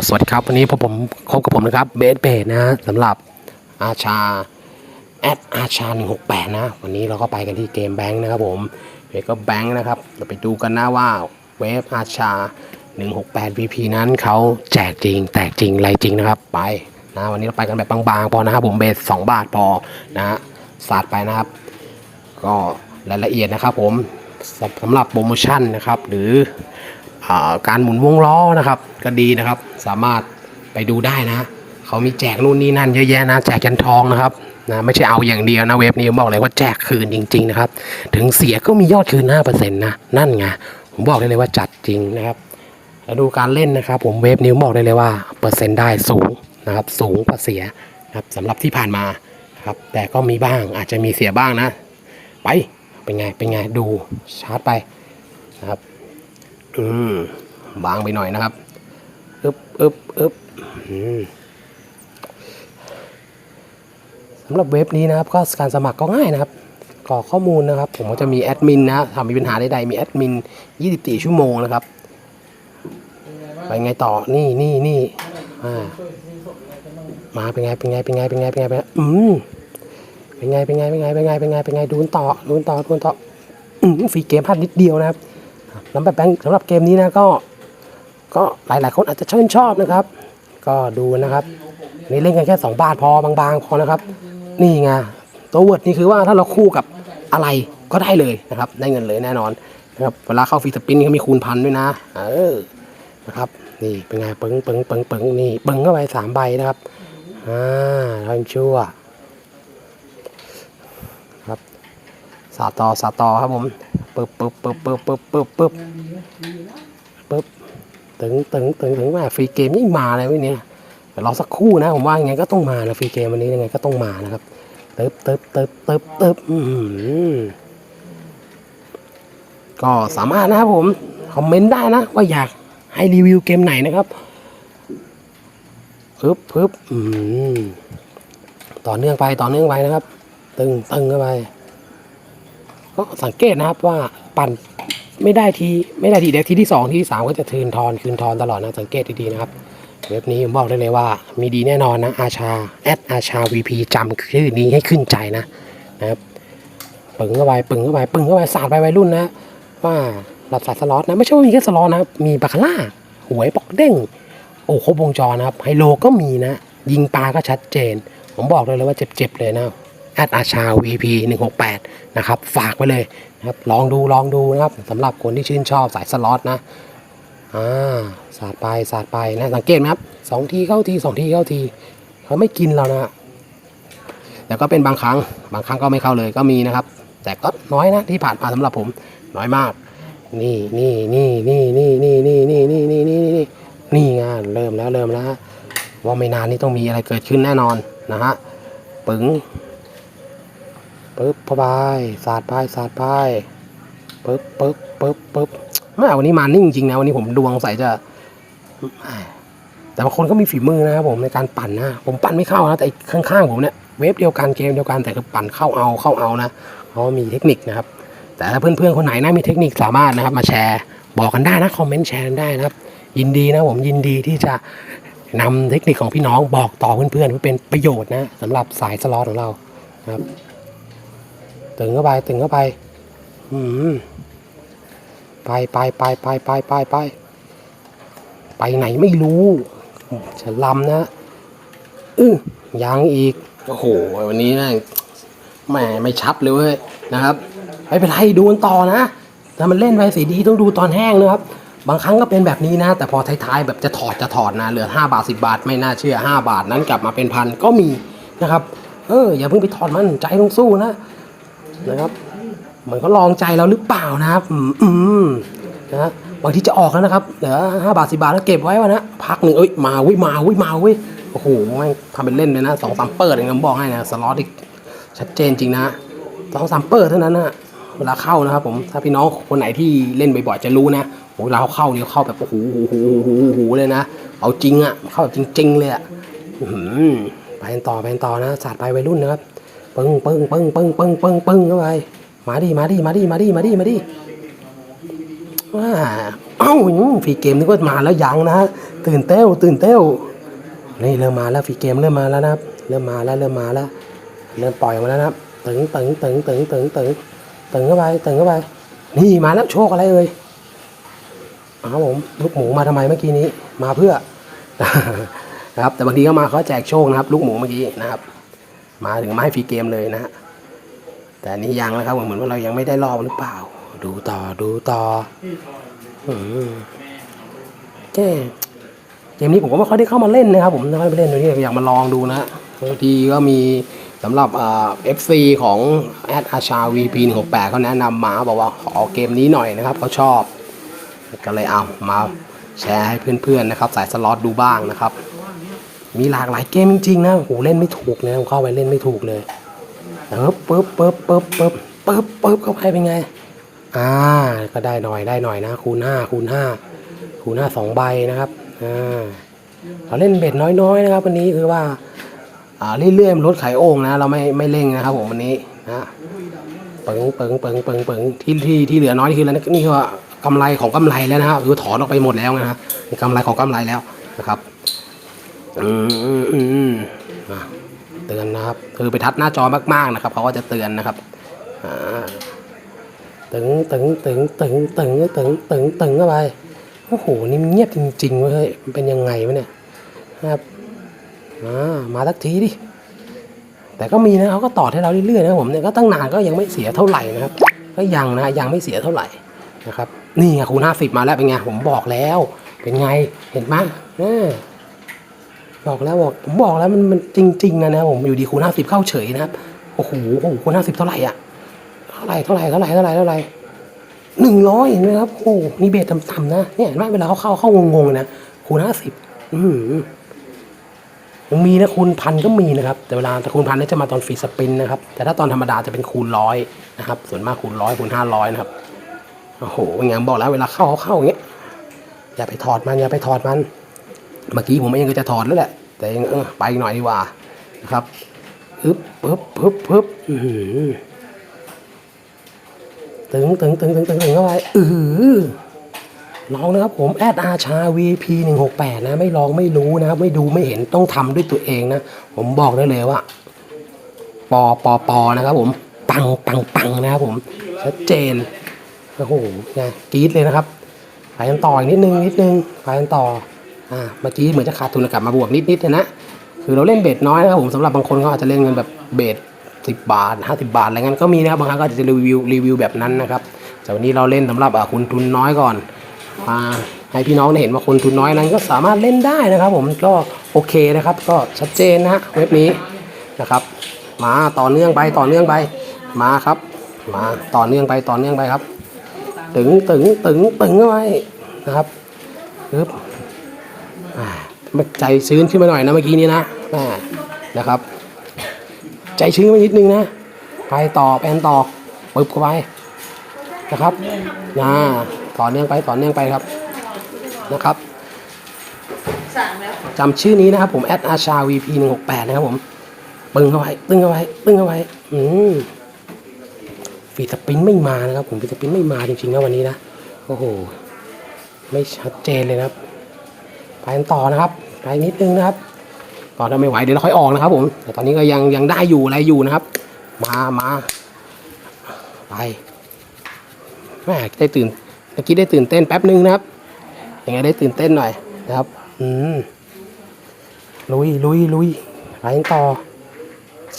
็สวัสดีครับ วันนี้พบผมพบกับผมนะครับเบสเบสนะสำหรับอาชาแอดอาชา168นะ วันนี้เราก็ไปกันที่เกมแบงค์นะครับผมเบสก็แบงค์นะครับเราไปดูกันนะว่าเวฟอาชา168 VP นั้นเขาแจกจริง แตกจริงอะไรจริงนะครับ ไปนะวันนี้เราไปกันแบบบางๆ พอนะครับผมเบส2บาทพอนะสาดไปนะครับ ก็รายละเอียดนะครับผมสำหรับโปรโมชั่นนะครับ หรือ การหมุนวงล้อนะครับ ก็ดีนะครับ สามารถไปดูได้นะเขามีแจกนู่นนี่นั่นเยอะแยะนะแจกยันทองนะครับนะไม่ใช่เอาอย่างเดียวนะเว็บนี้ผมบอกเลยว่าแจกคืนจริง ๆ นะครับ ถึงเสียก็มียอดคืน 5%นะนั่นไงผมบอกได้เลยว่าจัดจริงนะครับแล้วดูการเล่นนะครับ ผมเวฟนิ้วบอกได้เลยว่าเปอร์เซ็นต์ได้สูงนะครับ สูงกว่าเสียนะครับสำหรับที่ผ่านมาครับแต่ก็มีบ้างอาจจะมีเสียบ้างนะ ไปเป็นไงเป็นไงดูชาร์จไปนะครับ อืมบางไปหน่อยนะครับอึบอึบอึบอืมสำหรับเว็บนี้นะครับ ก็การสมัครก็ง่ายนะครับกรอกข้อมูลนะครับ ผมก็จะมีแอดมินนะถ้ามีปัญหาใดๆมีแอดมิน 24 ชั่วโมงนะครับ ไปไงต่อ นี่นี่นี่อ่ามาเป็นไงเป็นไงเป็นไงเป็นไงเป็นไงเป็นไงอืมเป็นไงเป็นไงเป็นไงเป็นไงเป็นไงเป็นไงดูนต่อดูนต่อดูนต่ออืมฟรีเกมพลาดนิดเดียวนะครับ สำหรับแบงสำหรับเกมนี้นะก็ ก็หลายๆคนอาจจะชื่นชอบนะครับ ก็ดูนะครับนี่เล่นกันแค่ 2 บาทพอบางๆพอนะครับ นี่ไงตัวเวิร์ดนี่คือว่าถ้าเราคู่กับอะไรก็ได้เลยนะครับ ได้เงินเลยแน่นอนนะครับเวลาเข้าฟรีสปินนี่เขามีคูณพันด้วยนะ เออนะครับ นี่เป็นไงปึ้งปึ้งปึ้งปึงนี่ปึงเข้าไปสามใบนะครับอ่าทำชั่วครับสาต่อสาต่อครับผม ปึ๊บปึ๊บปึ๊บปึ๊บปึ๊บปึ๊บปึ๊บปึ๊บตึงตึงตึงถึงแม่ฟรีเกมยังมาเลยวันนี้รอสักครู่นะผมว่ายังไงก็ต้องมานะฟรีเกมวันนี้ยังไงก็ต้องมานะครับตึบตึบตึบตึบตึบอือหือก็สามารถนะครับผมคอมเมนต์ได้นะ ว่าอยากให้รีวิวเกมไหนนะครับปึ๊บปึ๊บอืมต่อเนื่องไปต่อเนื่องไปนะครับ ตึงตึงเข้าไป ก็สังเกตนะครับว่าปั่นไม่ได้ทีไม่ได้ทีเดียวทีที่สองทีที่สามก็จะคืนทอนคืนทอนตลอดนะสังเกตดีๆนะครับเว็บนี้ผมบอกได้เลยว่ามีดีแน่นอนนะอาชาแอดอาชา VP จำชื่อนี้ให้ขึ้นใจนะนะครับปึงเข้าไปปึงเข้าไปปึงเข้าไปสาดไปวัยรุ่นนะว่าหลับสายสล็อตนะไม่ใช่ว่ามีแค่สล็อตนะมีบาคาร่าหวยปอกเด้งโอ้ครบวงจรนะครับไฮโลก็มีนะ ยิงปลาก็ชัดเจน ผมบอกเลยเลยว่าเจ็บๆเลยนะ ดอาชา VP 168นะครับฝากไว้เลยนะครับลองดูลองดูนะครับสำหรับคนที่ชื่นชอบสายสล็อตนะอ่าสาดไปสาดไปนะสังเกตไหมครับสองทีเข้าทีสองทีเข้าทีเขาไม่กินเรานะแต่ก็เป็นบางครั้งบางครั้งก็ไม่เข้าเลยก็มีนะครับ แต่ก็น้อยนะที่ผ่านมาสำหรับผมน้อยมาก นี่นี่นี่นี่นี่นี่นี่นี่นี่นี่นี่นี่นี่ไงเริ่มแล้วเริ่มแล้วว่าไม่นานนี้ต้องมีอะไรเกิดขึ้นแน่นอนนะฮะปึ๋ง ปึ๊บพบายสาดไปสาดไปปึ๊บปึ๊บปึ๊บปึ๊บแม่วันนี้มานิ่งจริงนะวันนี้ผมดวงใส่จะ แต่บางคนก็มีฝีมือนะครับผมในการปั่นนะผมปั่นไม่เข้านะแต่อีกข้างๆผมเนี่ยเวฟเดียวกันเกมเดียวกันแต่คือปั่นเข้าเอาเข้าเอานะเพราะมีเทคนิคนะครับ แต่ถ้าเพื่อนๆคนไหนนะมีเทคนิคสามารถนะครับ มาแชร์บอกกันได้นะคอมเมนต์แชร์ได้นะครับ ยินดีนะผมยินดีที่จะนำเทคนิคของพี่น้องบอกต่อเพื่อนๆเพื่อเป็นประโยชน์นะสำหรับสายสล็อตของเรานะครับ ตึงเข้าไปตึงเข้าไป อืมไปไปไปไปไปไปไปไปไหนไม่รู้จะลำนะอือยังอีกโอ้โหวันนี้นะแหมไม่ชับเลยเว้ยนะครับไม่เป็นไรดูกันต่อนะถ้ามันเล่นไปสีดีต้องดูตอนแห้งนะครับ บางครั้งก็เป็นแบบนี้นะ แต่พอท้ายๆแบบจะถอดจะถอดนะเหลือ 5 บาท 10 บาท ไม่น่าเชื่อ 5 บาทนั้นกลับมาเป็นพันก็มีนะครับ เอออย่าเพิ่งไปถอดมันใจต้องสู้นะ นะครับเหมือนเขาลองใจเราหรือเปล่านะครับ อืมนะบางทีจะออกแล้วนะครับเหลือห้าบาทสิบาทแล้วเก็บไว้วะนะพักหนึ่งเอ้ยมาเวิมาเวิมาเวิโอ้โหแม่ทำเป็นเล่นเลยนะสองสามเปิดเองผมบอกให้นะสล็อตอีกชัดเจนจริงนะสองสามเปิดเท่านั้นนะเวลาเข้านะครับผมถ้าพี่น้องคนไหนที่เล่นบ่อยๆจะรู้นะโอ้เวลาเข้าเนี่ยเข้าแบบโอ้โหโอ้โหโอ้โหโอ้โหเลยนะเอาจริงอะเข้าแบบจริงๆเลยอะอื้อหือไปต่อไปต่อนะสาดไปวัยรุ่นนะครับ ปึ้งปึ้งปึ้งปึ้งปึ้งปึ้งปึ้งเข้าไปมาดิมาดิมาดิมาดิมาดิมาดิว้าเอ้าฟีเกมนึกว่ามาแล้วยังนะตื่นเต้วตื่นเต้วนี่เริ่มมาแล้วฟีเกมเริ่มมาแล้วนะครับเริ่มมาแล้วเริ่มมาแล้วเริ่มปล่อยมาแล้วนะครับตึงตึงตึงตึงตึงตึงตึงเข้าไปตึงเข้าไปนี่มาแล้วโชคอะไรเอ่ยอ้าผมลูกหมูมาทำไมเมื่อกี้นี้มาเพื่อนะครับแต่บางทีก็มาเขาแจกโชคนะครับ ลูกหมูเมื่อกี้นะครับ มาถึงมาให้ฟรีเกมเลยนะฮะแต่นี้ยังนะครับเหมือนว่าเรายังไม่ได้รอบหรือเปล่า ดูต่อดูต่ออืมแกเกมนี้ผมก็ไม่ค่อยได้เข้ามาเล่นนะครับ ผมไม่ค่อยไปเล่นเลยอยากมาลองดูนะฮะบางทีก็มีสำหรับเอฟซีของแอดอาชา VP 1 6 8เขาแนะนำมาบอกว่าขอเกมนี้หน่อยนะครับเขาชอบ ก็เลยเอามาแชร์ให้เพื่อนๆนะครับ สายสล็อตดูบ้างนะครับ มีหลากหลายเกมจริงๆนะโหเล่นไม่ถูกเลยเข้าไปเล่นไม่ถูกเลยปึ๊บปึ๊บปึ๊บปึ๊บปึ๊บปึ๊บปึ๊บเข้าไปเป็นไง อ่า ก็ได้หน่อยได้หน่อยนะ คูณห้าคูณห้าคูณห้าสองใบนะครับอ่าเราเล่นเบ็ดน้อยๆนะครับ วันนี้คือว่าอ่าเรื่อยๆลดไข่โอ่งนะ เราไม่ไม่เร่งนะครับผมวันนี้นะเปิงเปิงเปิงเปิงเปิงที่ที่ที่เหลือน้อยนี่คือแล้วนี่คือว่ากำไรของกำไรแล้วนะครับคือถอนออกไปหมดแล้วนะฮะมีกำไรของกำไรแล้วนะครับ อืมอืมอืมอืมอะเตือนนะครับ คือไปทัดหน้าจอมากๆนะครับเขาก็จะเตือนนะครับอ่าตึงตึงตึงตึงตึงตึงตึงตึงเข้าไปโอ้โหนี่มันเงียบจริงๆเว้ยมันเป็นยังไงวะเนี่ยนะครับมามาสักทีดิแต่ก็มีนะเขาก็ต่อให้เราเรื่อยๆนะผมเนี่ยก็ตั้งนานก็ยังไม่เสียเท่าไหร่นะครับ ก็ยังนะยังไม่เสียเท่าไหร่นะครับ นี่ไงคูณห้าสิบมาแล้วเป็นไงผมบอกแล้ว เป็นไงเห็นไหมเออ บอกแล้วบอกผมบอกแล้วมันมันจริง ๆ นะนะผมอยู่ดีคูณห้าสิบเข้าเฉยนะครับโอ้โหโอ้โหคูณห้าสิบเท่าไหร่อะเท่าไหร่เท่าไหร่เท่าไหร่เท่าไหร่เท่าไหร่หนึ่งร้อยเห็นไหมครับโอ้โหมีเบสต่ำๆนะเนี่ยเห็นไหมเวลาเขาเข้าเข้างงๆนะคูณห้าสิบอือหือยังมีนะคูณพันก็มีนะครับ แต่เวลาคูณพันนี่จะมาตอนฟรีสปินนะครับ แต่ถ้าตอนธรรมดาจะเป็นคูณร้อยนะครับ ส่วนมากคูณร้อยคูณห้าร้อยนะครับโอ้โหอย่างบอกแล้วเวลาเข้าเขาเข้าอย่างเงี้ยอย่าไปถอดมันอย่าไปถอดมัน เมื่อกี้ผมเองก็จะถอดแล้วแหละ แต่ยังเออไปอีกหน่อยดีกว่านะครับปึ๊บปึ๊บปึ๊บปึ๊บอือหือตึงตึงตึงตึงตึงตึงเข้าไปอืออลองนะครับผมแอดอาชา VP 1 6 8 นะ ไม่ลองไม่รู้นะครับ ไม่ดูไม่เห็นต้องทำด้วยตัวเองนะ ผมบอกได้เลยว่า ปอปอปอนะครับผม ปังปังปังนะครับผม ชัดเจน โอ้โหไงกรี๊ดเลยนะครับ ไปกันต่ออีกนิดนึงนิดนึงไปกันต่อ อ่าเมื่อกี้เหมือนจะขาดทุนกลับมาบวกนิดๆนะคือเราเล่นเบสน้อยนะครับผมสำหรับบางคนเขาอาจจะเล่นเงินแบบเบสสิบบาทห้าสิบาทอะไรเงี้ยก็มีนะครับบางครั้งก็จะรีวิวรีวิวแบบนั้นนะครับแต่วันนี้เราเล่นสำหรับคุณทุนน้อยก่อนอ่าให้พี่น้องได้เห็นว่าคนทุนน้อยนั้นก็สามารถเล่นได้นะครับ ผมก็โอเคนะครับ ก็ชัดเจนนะเว็บนี้นะครับ มาต่อเนื่องไปต่อเนื่องไปมาครับ มาต่อเนื่องไปต่อเนื่องไปครับตึงตึงตึงตึงเข้าไปนะครับปึ๊บ ใจชื้นขึ้นมาหน่อยนะเมื่อกี้นี้นะนะครับ ใจชื้นมานิดนึงนะไปต่อแปนต่อปึ๊บเข้าไปนะครับนะต่อเนื่องไปต่อเนื่องไปครับนะครับจำชื่อนี้นะครับผมแอดอาชา VP หนึ่งหกแปดนะครับผมปึงเข้าไปตึงเข้าไปตึงเข้าไปอืมฟีสปรินไม่มานะครับผมฟีสปรินไม่มาจริงๆนะวันนี้นะโอ้โหไม่ชัดเจนเลยนะครับ ไปกันต่อนะครับไปนิดนึงนะครับก่อถ้าไม่ไหวเดี๋ยวเราค่อยออกนะครับผมแต่ตอนนี้ก็ยังยังได้อยู่อะไรอยู่นะครับ มามาไปแม่ได้ตื่นเมื่อกี้ได้ตื่นเต้นแป๊บนึงนะครับยังไงได้ตื่นเต้นหน่อยนะครับ อืมลุยลุยลุยไปต่อ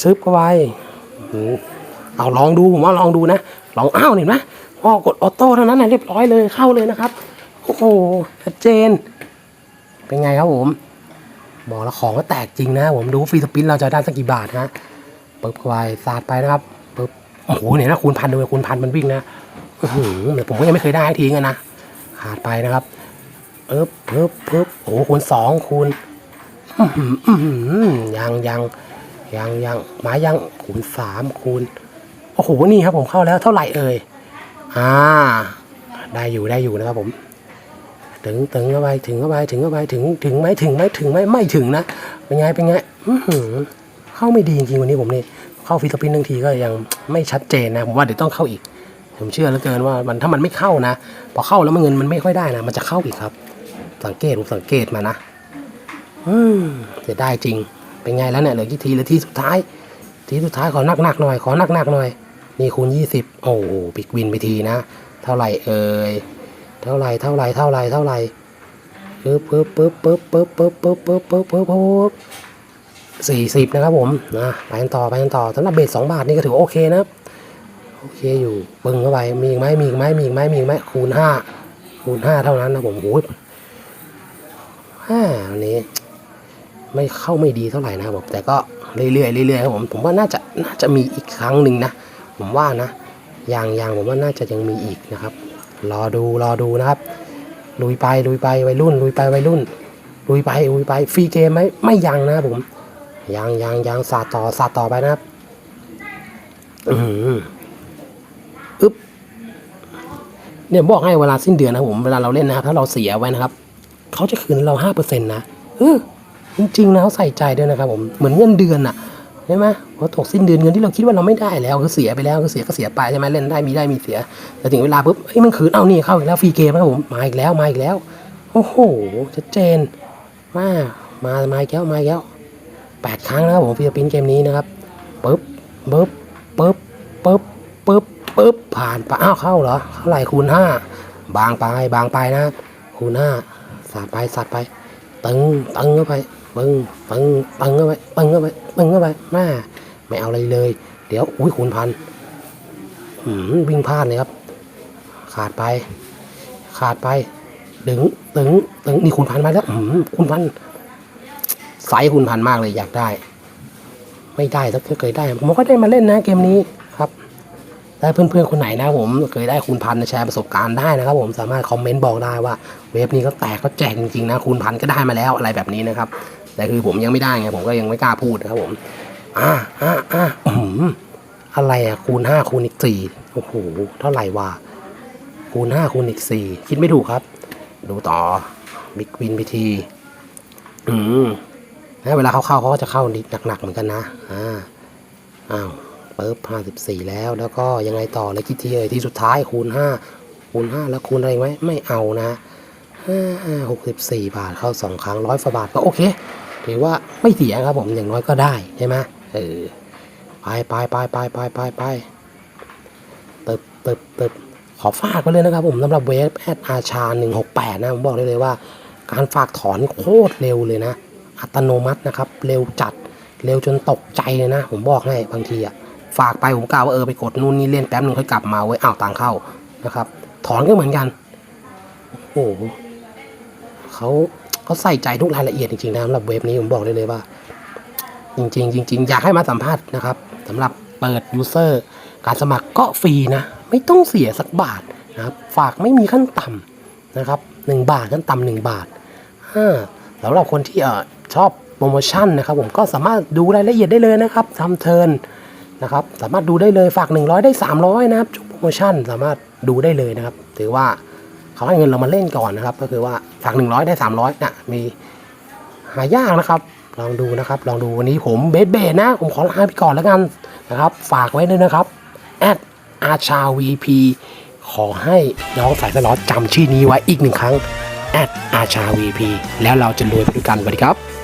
ซึบเข้าไปอเอาลองดูผมว่าลองดูนะลองอ้าวเห็นไหมพอกดออโต้เท่านั้นนะเรียบร้อยเลยเข้าเลยนะครับ โอ้โหชัดเจน เป็นไงครับผมบอกแล้วของก็แตกจริงนะผมดูฟรีสปินเราจะได้สักกี่บาทนะปึ๊บเข้าไปสาดไปนะครับปึ๊บโอ้โหเนี่ยนะคูณพันดูคูณพันมันวิ่งนะอือหือแต่ผมก็ยังไม่เคยได้ทีกันนะขาดไปนะครับเอ๊บเอ๊บเอ๊บโอ้โหคูณสองคูณอื้อหืออือหือยังยังยังยังหมายังคูณสามคูณโอ้โหนี่ครับผมเข้าแล้วเท่าไหร่เอ่ยอ่า ได้อยู่ได้อยู่นะครับผม ถึงถึงเข้าไปถึงเข้าไปถึงเข้าไปถึงถึงไหมถึงไหมถึงไหมไม่ถึงนะเป็นไงเป็นไงเข้าไม่ดีจริงวันนี้ผมนี่เข้าฟิลิปปินส์ทั้งทีก็ยังไม่ชัดเจนนะผมว่าเดี๋ยวต้องเข้าอีก ผมเชื่อเหลือเกินว่ามันถ้ามันไม่เข้านะพอเข้าแล้วมันเงินมันไม่ค่อยได้นะมันจะเข้าอีกครับ สังเกตผมสังเกตมานะอืมจะได้จริง เป็นไงแล้วเนี่ยเหลือกี่ทีเหลือทีสุดท้าย ทีสุดท้ายขอหนักหน่อยขอหนักหน่อยนี่คูณยี่สิบโอ้โหปิกวินไปทีนะ เท่าไหร่เอ่ย เท่าไร่เท่าไรเท่าไร่เท่าไร่ปึ๊บปึ๊บปึ๊บปึ๊บปึ๊บปึ๊บปึ๊บปึ๊บปึ๊บปึ๊บปึ๊บสี่สิบนะครับผมนะไปกันต่อไปกันต่อสำหรับเบสสองบาทนี่ก็ถือโอเคนะโอเคอยู่ปึ้งเข้าไปมีอีกไหมมีอีกไหมมีอีกไหมมีอีกไหมคูณห้าคูณห้าเท่านั้นนะผมโอ้ยห้าอันนี้ไม่เข้าไม่ดีเท่าไหร่นะครับผมแต่ก็เรื่อยๆเรื่อยๆครับผมผมว่าน่าจะน่าจะมีอีกครั้งหนึ่งนะ ผมว่านะอย่างอย่างผมว่าน่าจะยังมีอีกนะครับ รอดูรอดูนะครับ ลุยไปลุยไปวัยรุ่น ลุยไปวัยรุ่น ลุยไปลุยไปฟรีเกมไหมไม่ยังนะผมยังยังยังสาดต่อสาดต่อไปนะครับอืมอึ๊บเนี่ยบอกให้เวลาสิ้นเดือนนะผมเวลาเราเล่นนะครับ ถ้าเราเสียไว้นะครับเขาจะคืนเราห้าเปอร์เซ็นต์นะเออจริงๆนะเขาใส่ใจด้วยนะครับผมเหมือนเงินเดือนอะใช่ไหมพอตกสิ้นเดือนเงินที่เราคิดว่าเราไม่ได้แล้วคือเสียไปแล้วคือเสียก็เสียไปใช่ไหมเล่นได้มีได้มีเสีย แต่ถึงเวลาปุ๊บเฮ้ยมันคืนเอานี่เข้าอีกแล้วฟรีเกมครับผมมาอีกแล้วมาอีกแล้วโอ้โหชัดเจนมามามาอีกแล้วมาอีกแล้วแปดครั้งนะครับผมฟิลิปปินส์เกมนี้นะครับปุ๊บปุ๊บปุ๊บปุ๊บปุ๊บปุ๊บผ่านไปอ้าวเข้าเหรอเท่าไหร่คูณห้าบางไปบางไปนะคูณห้าสาดไปสาดไปตึงตึงเข้าไป ปึ้งปึ้งปึ้งเข้าไปปึ้งเข้าไปปึ้งเข้าไปแม่ไม่เอาอะไรเลย เดี๋ยวอุ้ยคูณพันหืมวิ่งพลาดเลยครับ ขาดไป ขาดไปดึงตึงตึงนี่คูณพันมาแล้วหืมคูณพันไซส์คูณพันมากเลยอยากได้ ไม่ได้ถ้าเคยได้ผมก็ได้มาเล่นนะเกมนี้ครับถ้าเพื่อนๆคนไหนนะผมเคยได้คูณพันแชร์ประสบการณ์ได้นะครับ ผมสามารถคอมเมนต์บอกได้ว่า เว็บนี้ก็แตกก็แจกจริงๆนะคูณพันก็ได้มาแล้วอะไรแบบนี้นะครับ แต่คือผมยังไม่ได้ไงผมก็ยังไม่กล้าพูดนะครับผมอ่าอ่าอ่าอืมอะไรอะคูณห้าคูณอีกสี่โอ้โหเท่าไหร่วะคูณห้าคูณอีกสี่คิดไม่ถูกครับ ดูต่อบิ๊กวินพิทีอืมนะเวลาเขาเข้าเขาก็จะเข้านิดหนักๆเหมือนกันนะอ่าอ้าวเปิบห้าสิบสี่แล้วแล้วก็ยังไงต่อเลยคิดทีเอ่ยที่สุดท้ายคูณห้าคูณห้าแล้วคูณอะไรไหมไม่เอานะ ห้าหกสิบสี่บาทเข้าสองครั้งร้อยฝาบาทก็โอเค ถือว่าไม่เสียครับผมอย่างน้อยก็ได้ใช่ไหมเออไปไปไปไปไปไปไปเติบเติบเติบขอฝากไปเลยนะครับผมสำหรับเวฟแอดอาชาหนึ่งหกแปดนะผมบอกได้เลยว่า การฝากถอนโคตรเร็วเลยนะ อัตโนมัตินะครับ เร็วจัดเร็วจนตกใจเลยนะ ผมบอกให้บางทีอะฝากไปผมกล่าวว่าเออไปกดนู่นนี่เล่นแป๊บนึงค่อยกลับมาเว้ยอ้าวตังเข้านะครับ ถอนก็เหมือนกัน โอ้โห เขาเขาใส่ใจทุกรายละเอียดจริงๆนะสำหรับเว็บนี้ผมบอกได้เลยว่า จริงๆจริงๆอยากให้มาสัมภาษณ์นะครับสำหรับเปิดยูเซอร์การสมัครก็ฟรีนะ ไม่ต้องเสียสักบาทนะครับ ฝากไม่มีขั้นต่ำนะครับหนึ่งบาทขั้นต่ำหนึ่งบาทอ่าสำหรับคนที่เออชอบโปรโมชั่นนะครับ ผมก็สามารถดูรายละเอียดได้เลยนะครับทำเทิร์นนะครับ สามารถดูได้เลยฝาก 100 ได้ 300 นะครับชุดโปรโมชั่นสามารถดูได้เลยนะครับ ถือว่า เขาให้เงินเรามาเล่นก่อนนะครับ ก็คือว่าฝาก 100 ได้ 300นะมีหายากนะครับ ลองดูนะครับ ลองดูวันนี้ผมเบสเบสนะ ผมขอลาไปก่อนแล้วกันนะครับ ฝากไว้ด้วยนะครับแอดอาชาวีพีขอให้น้องสายสล็อตจำชื่อนี้ไว้อีกหนึ่งครั้งแอดอาชาวีพีแล้วเราจะรวยไปด้วยกันสวัสดีครับ